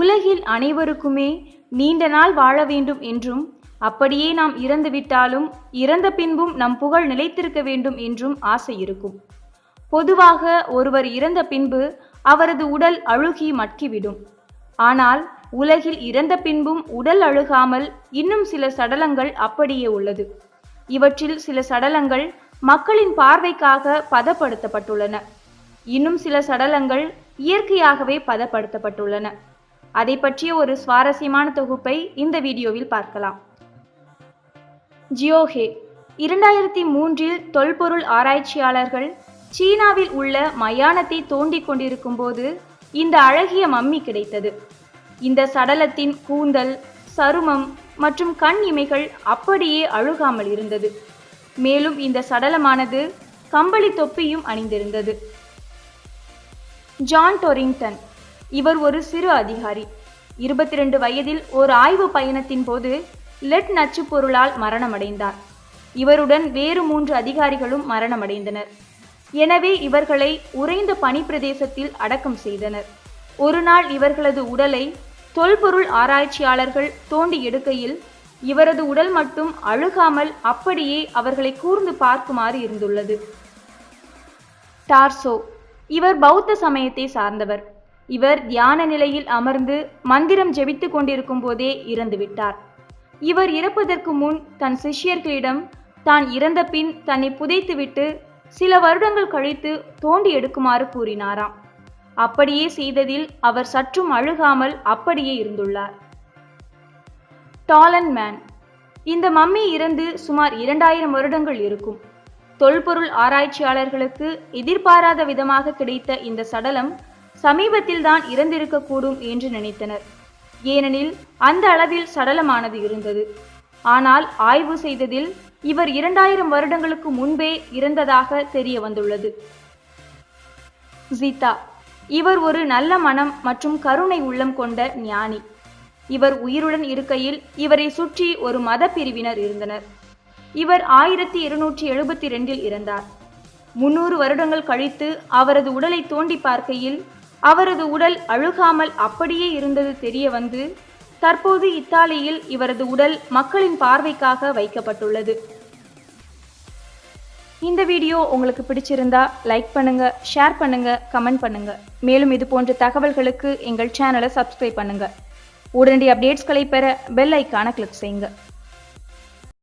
உலகில் அனைவருக்குமே நீண்ட நாள் வாழ வேண்டும் என்றும் அப்படியே நாம் இறந்துவிட்டாலும் இறந்த பின்பும் நம் புகழ் நிலைத்திருக்க வேண்டும் என்றும் ஆசை இருக்கும். பொதுவாக ஒருவர் இறந்த பின்பு அவரது உடல் அழுகி மட்கிவிடும் ஆனால் உலகில் இறந்த பின்பும் உடல் அழுகாமல் இன்னும் சில சடலங்கள் அப்படியே உள்ளது. இவற்றில் சில சடலங்கள் மக்களின் பார்வைக்காக பதப்படுத்தப்பட்டுள்ளன. இன்னும் சில சடலங்கள் இயற்கையாகவே பதப்படுத்தப்பட்டுள்ளன. அதை பற்றிய ஒரு சுவாரஸ்யமான தொகுப்பை இந்த வீடியோவில் பார்க்கலாம். ஜியோஹே இரண்டாயிரத்தி மூன்றில் தொல்பொருள் ஆராய்ச்சியாளர்கள் சீனாவில் உள்ள மயானத்தை தோண்டிக் கொண்டிருக்கும் போது இந்த அழகிய மம்மி கிடைத்தது. இந்த சடலத்தின் கூந்தல் சருமம் மற்றும் கண் இமைகள் அப்படியே அழுகாமல் இருந்தது. மேலும் இந்த சடலமானது கம்பளி தொப்பியும் அணிந்திருந்தது. ஜான் டொரிங்டன் இவர் ஒரு சிறு அதிகாரி. இருபத்தி ரெண்டு வயதில் ஒரு ஆய்வு பயணத்தின் போது லெட் நச்சு பொருளால் மரணமடைந்தார். இவருடன் வேறு மூன்று அதிகாரிகளும் மரணமடைந்தனர். எனவே இவர்களை உறைந்த பனி பிரதேசத்தில் அடக்கம் செய்தனர். ஒரு நாள் இவர்களது உடலை தொல்பொருள் ஆராய்ச்சியாளர்கள் தோண்டி எடுக்கையில் இவரது உடல் மட்டும் அழுகாமல் அப்படியே அவர்களை கூர்ந்து பார்க்குமாறு இருந்துள்ளது. டார்சோ இவர் பௌத்த சமயத்தை சார்ந்தவர். இவர் தியான நிலையில் அமர்ந்து மந்திரம் ஜெபித்துக் கொண்டிருக்கும் போதே இறந்துவிட்டார் இவர் இறப்பதற்கு முன் தன் சிஷ்யர்களிடம் தான் இறந்த பின் தன்னை புதைத்துவிட்டு சில வருடங்கள் கழித்து தோண்டி எடுக்குமாறு கூறினாராம். அப்படியே செய்ததில் அவர் சற்றும் அழுகாமல் அப்படியே இருந்துள்ளார். டாலன் மேன் இந்த மம்மி இறந்து சுமார் இரண்டாயிரம் வருடங்கள் இருக்கும். தொல்பொருள் ஆராய்ச்சியாளர்களுக்கு எதிர்பாராத விதமாக கிடைத்த இந்த சடலம் சமீபத்தில் தான் இறந்திருக்கக்கூடும் என்று நினைத்தனர். ஏனெனில் அந்த அளவில் சடலமானது இருந்தது. ஆனால் ஆய்வு செய்ததில் இவர் இரண்டாயிரம் வருடங்களுக்கு முன்பே இறந்ததாக தெரிய வந்துள்ளது. சீதா இவர் ஒரு நல்ல மனம் மற்றும் கருணை உள்ளம் கொண்ட ஞானி. இவர் உயிருடன் இருக்கையில் இவரை சுற்றி ஒரு மத பிரிவினர் இருந்தனர். இவர் ஆயிரத்தி இருநூற்றி எழுபத்தி ரெண்டில் இறந்தார். முன்னூறு வருடங்கள் கழித்து அவரது உடலை தோண்டி பார்க்கையில் அவரது உடல் அழுகாமல் அப்படியே இருந்தது தெரிய வந்து தற்போது இத்தாலியில் இவரது உடல் மக்களின் பார்வைக்காக வைக்கப்பட்டுள்ளது. இந்த வீடியோ உங்களுக்கு பிடிச்சிருந்தா லைக் பண்ணுங்க ஷேர் பண்ணுங்க கமெண்ட் பண்ணுங்க. மேலும் இது போன்ற தகவல்களுக்கு எங்கள் சேனலை சப்ஸ்கிரைப் பண்ணுங்க. உடனடி அப்டேட்ஸ்களை பெற பெல் ஐக்கான கிளிக் செய்யுங்க.